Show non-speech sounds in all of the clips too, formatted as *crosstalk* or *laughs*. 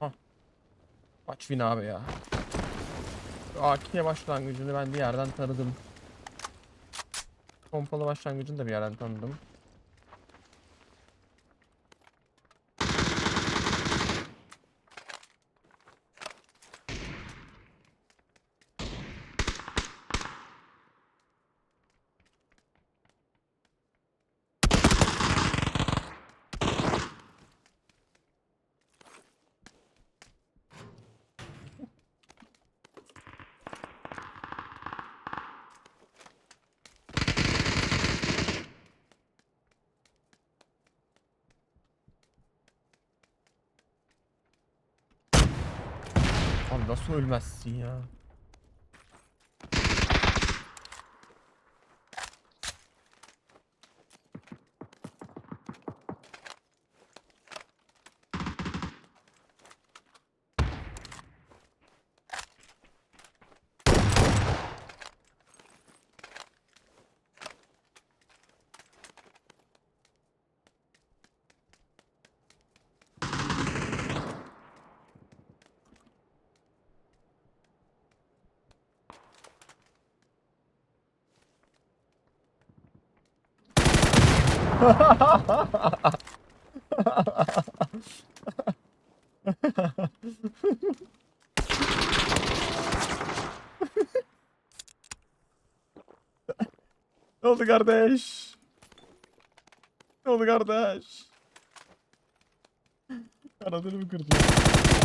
Hah. Maç win abi ya. AK başlangıcını ben bir yerden tanıdım. Pompalı başlangıcını da bir yerden tanıdım. Abi nasıl ölmezsin ya? Ne oldu kardeş? Ne oldu kardeş? Kanadını mı kırdın?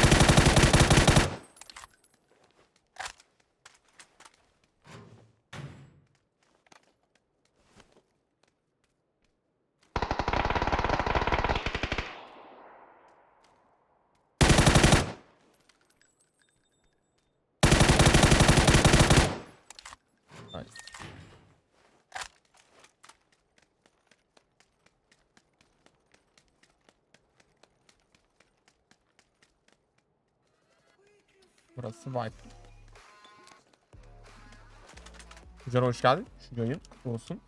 Burası Vibe. Güzel hoş geldin. Şu yayın olsun.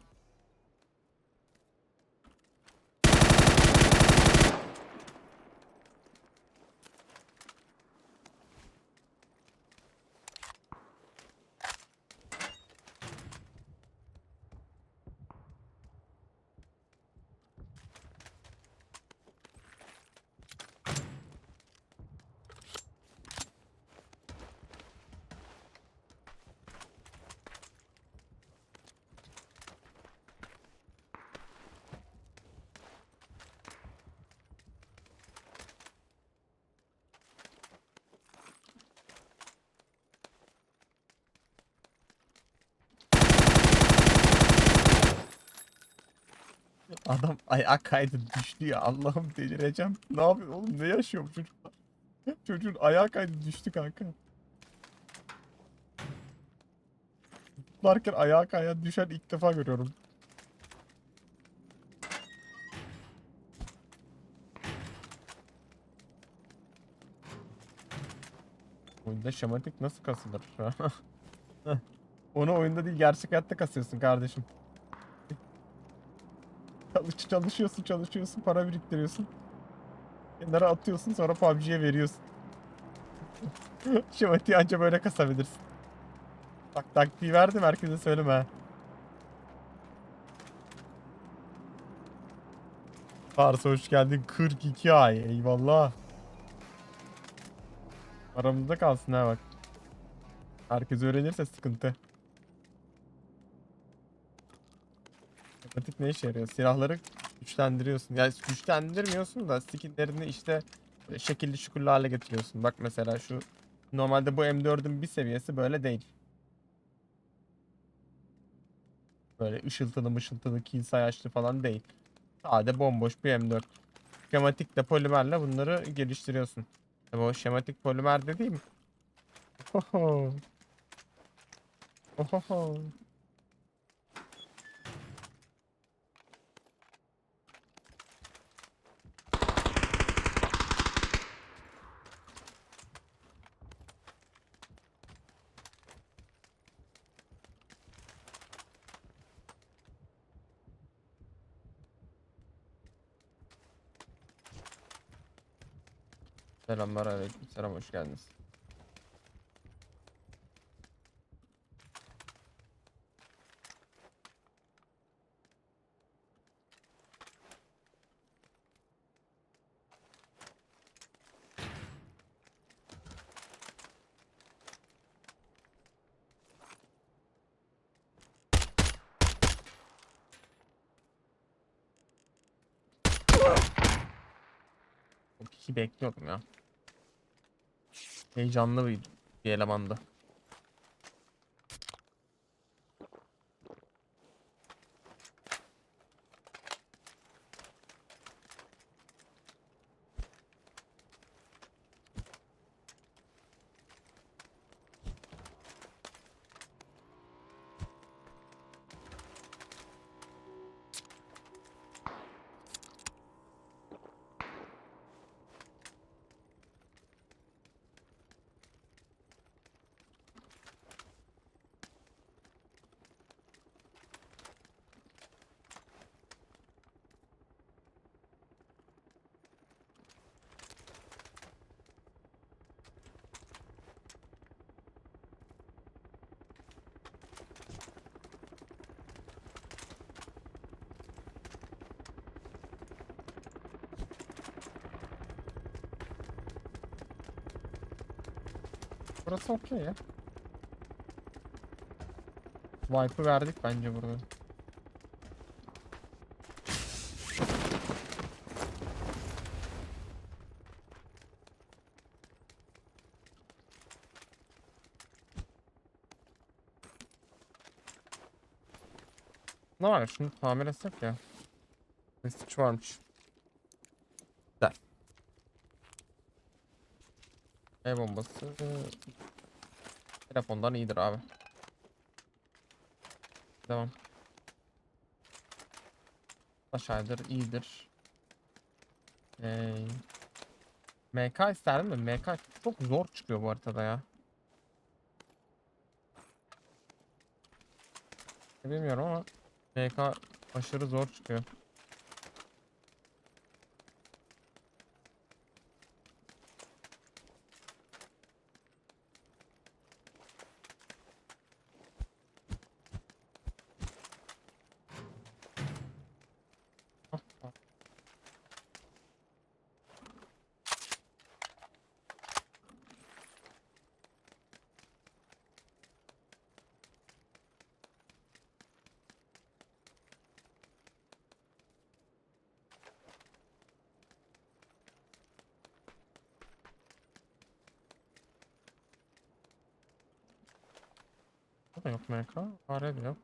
Adam ayağa kaydı düştü ya Allah'ım delireceğim. Ne yapıyor oğlum ne yaşıyor bu çocuk? Çocuğun ayağa kaydı düştü kanka. Zıplarken ayağa kayan düşen ilk defa görüyorum. Oyunda şematik nasıl kasılır? *laughs* Onu oyunda değil gerçek hayatta kasıyorsun kardeşim. Çalış, çalışıyorsun çalışıyorsun para biriktiriyorsun. Kenara atıyorsun sonra PUBG'ye veriyorsun. *laughs* Şematiği anca böyle kasabilirsin. Bak taktiği verdim herkese söyleme. Pars hoş geldin 42 ay eyvallah. Aramızda kalsın ha bak. Herkes öğrenirse sıkıntı. Otomatik ne işe yarıyor? Silahları güçlendiriyorsun. Yani güçlendirmiyorsun da skinlerini işte böyle şekilli şukullu hale getiriyorsun. Bak mesela şu normalde bu M4'ün bir seviyesi böyle değil. Böyle ışıltılı mışıltılı kill sayaçlı falan değil. Sade bomboş bir M4. Şematik de polimerle bunları geliştiriyorsun. Tabii o şematik polimer dediğim. Oho. Oho. Selamlar aleyküm. Selam hoş geldiniz. Bu kişi bekliyordum ya. Heyecanlı bir, bir elemandı. Burası okey ya. Wipe'ı verdik bence burada. Ne var şunu tamir etsek ya. Mesaj varmış. E bombası. Telefondan iyidir abi. Devam. Aşağıdır iyidir. Ee, MK isterdim de MK çok zor çıkıyor bu haritada ya. Bilmiyorum ama MK aşırı zor çıkıyor. Da yok MK. Fare de yok.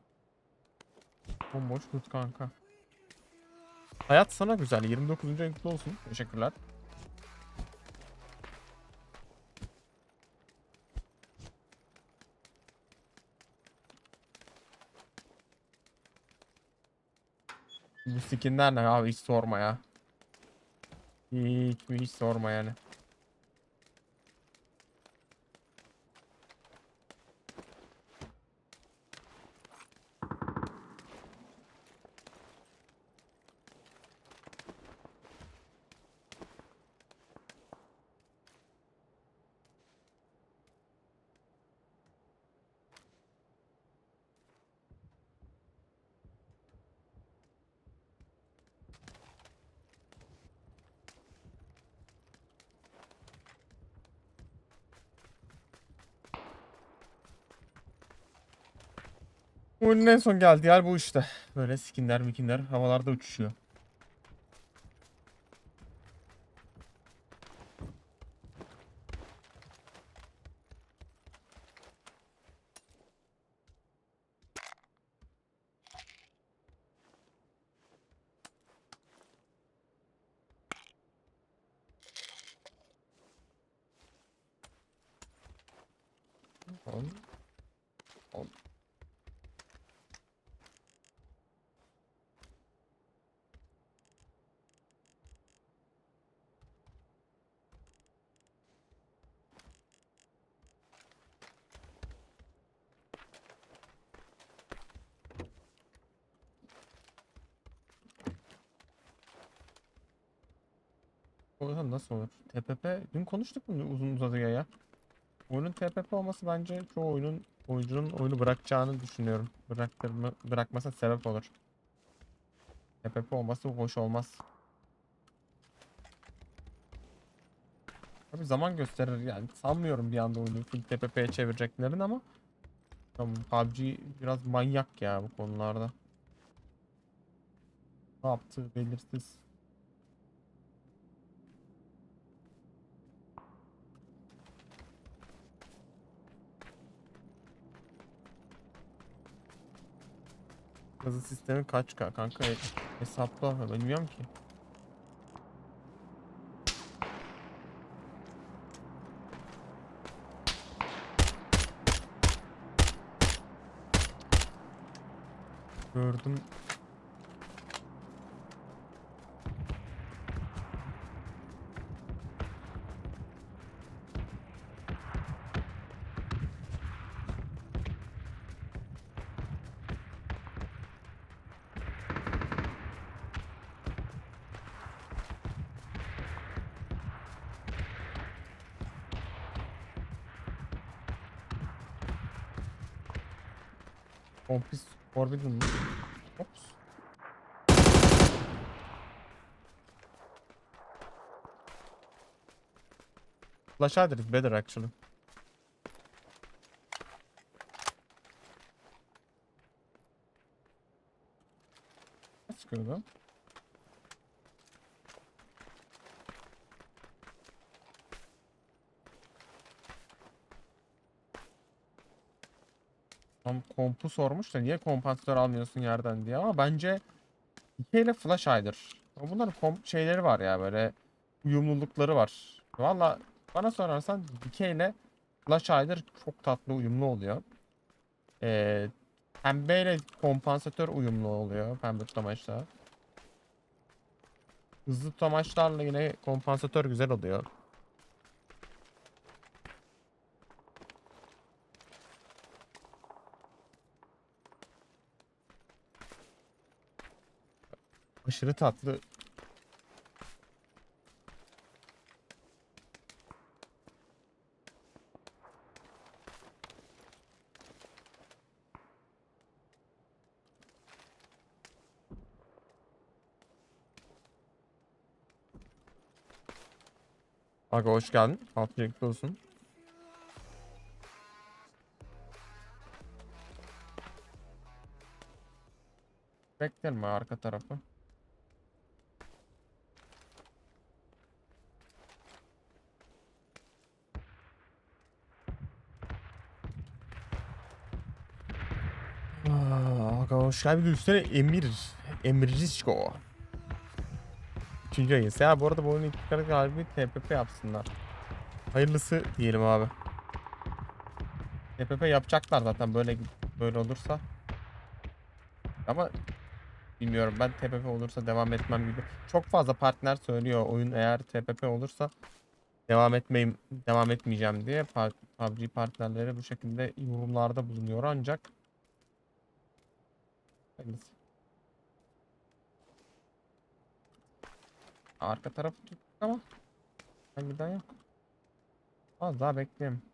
Bomboş loot kanka. Hayat sana güzel. 29. ayın kutlu olsun. Teşekkürler. Bu skinler ne abi hiç sorma ya. Hiç mi hiç sorma yani. Oyunun en son geldiği yer bu işte. Böyle skinler mikinler havalarda uçuşuyor. On. On. O nasıl olur? TPP dün konuştuk bunu uzun uzadıya ya. Oyunun TPP olması bence çoğu oyunun oyuncunun oyunu bırakacağını düşünüyorum. Bıraktırma, bırakmasına sebep olur. TPP olması hoş olmaz. Tabii zaman gösterir yani sanmıyorum bir anda oyunu full TPP'ye çevireceklerin ama Tamam PUBG biraz manyak ya bu konularda. Ne yaptığı belirsiz. Hızı sistemi kaç ka- kanka hesapla bilmiyorum ki. Gördüm. Kompis Forbidden mı? Ops. Flash either is better actually. Ne çıkıyordu? Tam kompu sormuş da niye kompansatör almıyorsun yerden diye ama bence ile flash hider. Ama Bunların komp şeyleri var ya böyle uyumlulukları var. Valla bana sorarsan ile flash hider çok tatlı uyumlu oluyor. Ee, pembe ile kompansatör uyumlu oluyor pembe tutamaçla. Hızlı tutamaçlarla yine kompansatör güzel oluyor. Aşırı tatlı. Aga hoş geldin. Afiyetli olsun. Beklerim arka tarafı. De Üstüne Emir. Emircisko. Üçüncü ayı. Ya bu arada bu oyunu iki kere galiba TPP yapsınlar. Hayırlısı diyelim abi. TPP yapacaklar zaten böyle böyle olursa. Ama bilmiyorum ben TPP olursa devam etmem gibi. Çok fazla partner söylüyor oyun eğer TPP olursa devam etmeyim devam etmeyeceğim diye PUBG partnerleri bu şekilde yorumlarda bulunuyor ancak Hayırlısı. Arka tarafı tuttuk ama ben giden yok. Az daha bekleyeyim.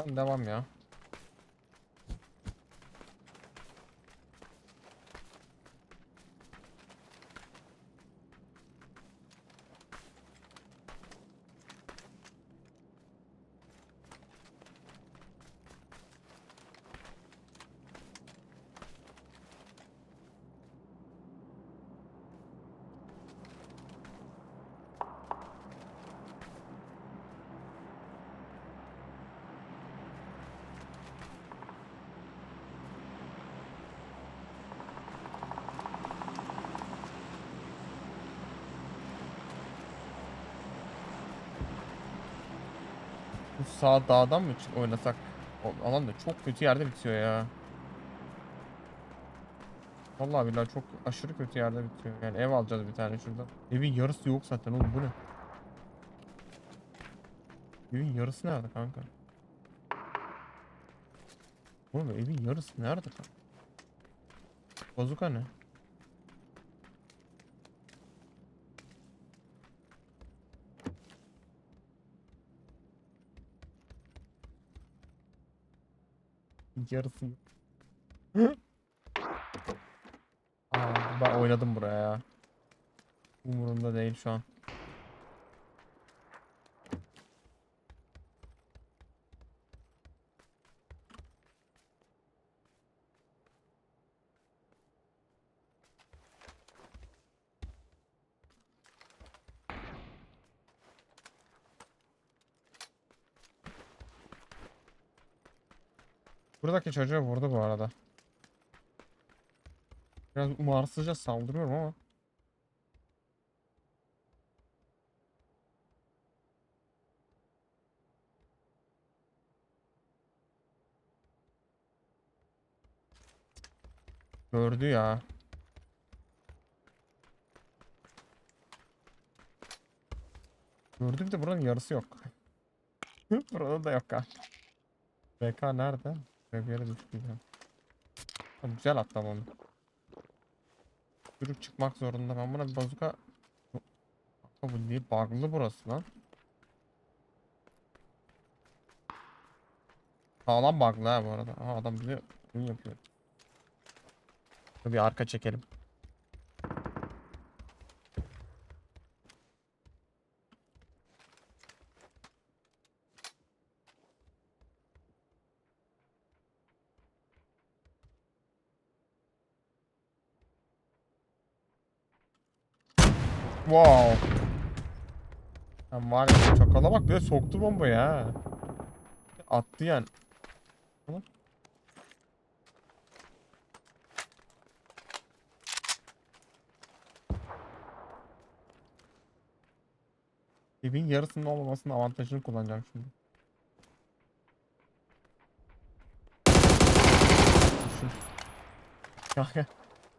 Lan devam ya. Bu sağ dağdan mı oynasak? O alan da çok kötü yerde bitiyor ya. Vallahi billahi çok aşırı kötü yerde bitiyor. Yani ev alacağız bir tane şurada. Evin yarısı yok zaten oğlum bu ne? Evin yarısı nerede kanka? Oğlum evin yarısı nerede kanka? Bazuka ne? Yarısı yok. Aa, ben oynadım buraya ya. Umurumda değil şu an. Buradaki çocuğu vurdu bu arada. Biraz umarsızca saldırıyorum ama. Gördü ya. Gördü de buranın yarısı yok. *laughs* Burada da yok ha. BK nerede? Buraya bir yere ya. Ha, Güzel atlam onu. Çocuk çıkmak zorunda. Ben buna bir bazuka... Kanka bu niye bug'lı burası lan? Sağlam bug'lı ha bu arada. Aha adam bize oyun yapıyor. Bir arka çekelim. Wow. Lan var ya böyle soktu bombayı ha. Attı yani. Evin yarısının olmamasının avantajını kullanacağım şimdi. Düşün. *laughs*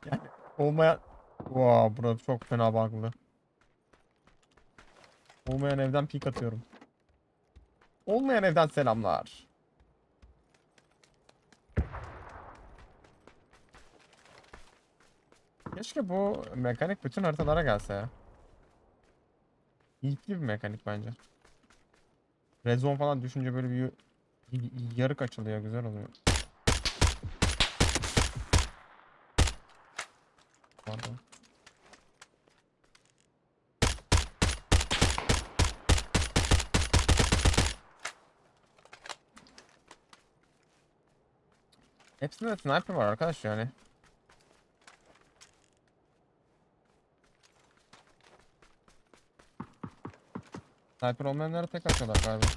Yani olmayan... Wow, burası çok fena bug'lı. Olmayan evden pik atıyorum. Olmayan evden selamlar. Keşke bu mekanik bütün haritalara gelse ya. İyi bir mekanik bence. Red zone falan düşünce böyle bir yarık açılıyor güzel oluyor. Pardon. Hepsinde de sniper var arkadaş yani. Sniper olmayanlara tek atıyorlar galiba.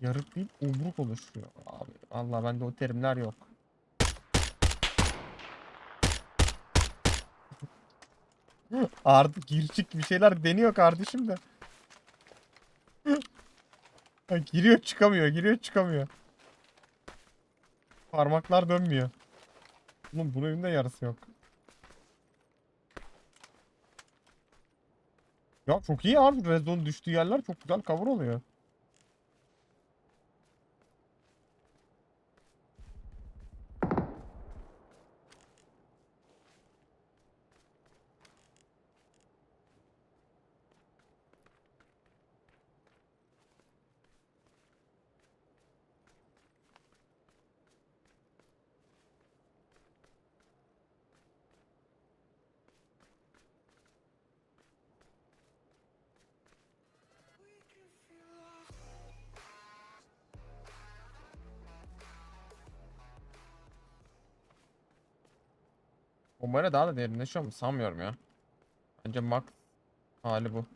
Yarık değil, umruk oluşuyor abi. Allah bende o terimler yok. *laughs* Artık girişik bir şeyler deniyor kardeşim de. *laughs* Giriyor çıkamıyor, giriyor çıkamıyor. Parmaklar dönmüyor. Oğlum bunun da yarısı yok. Ya çok iyi abi. Red Zone düştüğü yerler çok güzel cover oluyor. Bu böyle daha da derinleşiyor mu? Sanmıyorum ya. Bence max hali bu.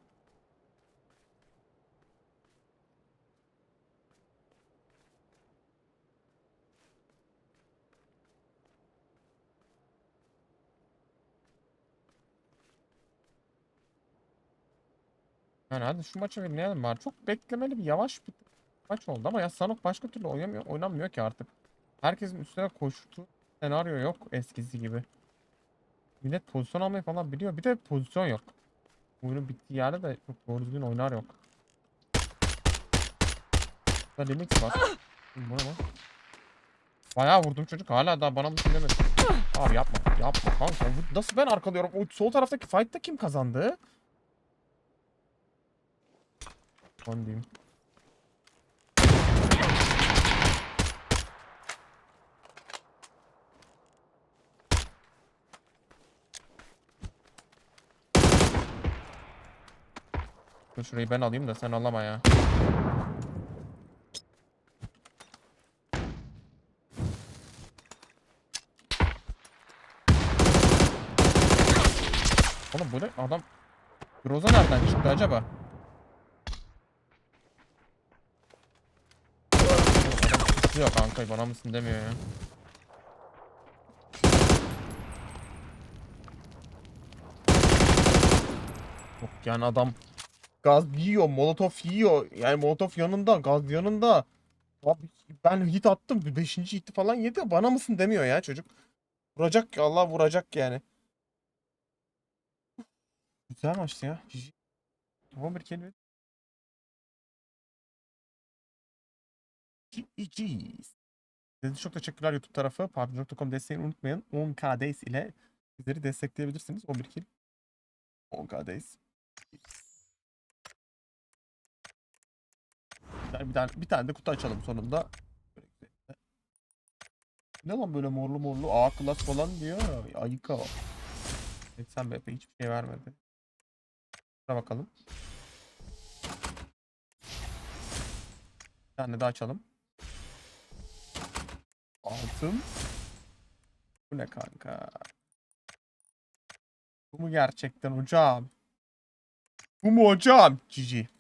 Yani hadi şu maçı oynayalım var. Çok beklemeli bir yavaş bir maç oldu ama ya Sanok başka türlü oynamıyor, oynanmıyor ki artık. Herkesin üstüne koştu senaryo yok eskisi gibi. Millet pozisyon almayı falan biliyor. Bir de pozisyon yok. Oyunun bittiği yerde de çok doğru düzgün oynar yok. Burada remix var. Bu ne lan? Bayağı vurdum çocuk hala daha bana mı demedi. Abi yapma yapma kanka. Nasıl ben arkalıyorum? O sol taraftaki fight'ta kim kazandı? On diyeyim. Dur şurayı ben alayım da sen alama ya. Oğlum bu ne? Adam Groza nereden çıktı acaba? Tutuyor kanka bana mısın demiyor ya. Yok yani adam gaz yiyor, molotof yiyor. Yani molotof yanında, gaz yanında. Abi ben hit attım. Beşinci hiti falan yedi. Bana mısın demiyor ya çocuk. Vuracak ya Allah vuracak yani. Güzel maçtı ya. GG. 11 kelime. GG's. Size çok teşekkürler YouTube tarafı. PUBG.com desteğini unutmayın. 10k days ile bizleri destekleyebilirsiniz. 11 kill. 10k days. Bir tane, bir tane, de kutu açalım sonunda. Ne lan böyle morlu morlu A klas falan diyor. Ayıka. Etsen BP hiçbir şey vermedi. Şuna bakalım. Bir tane daha açalım. Altın. Bu ne kanka? Bu mu gerçekten hocam? Bu mu hocam? Cici.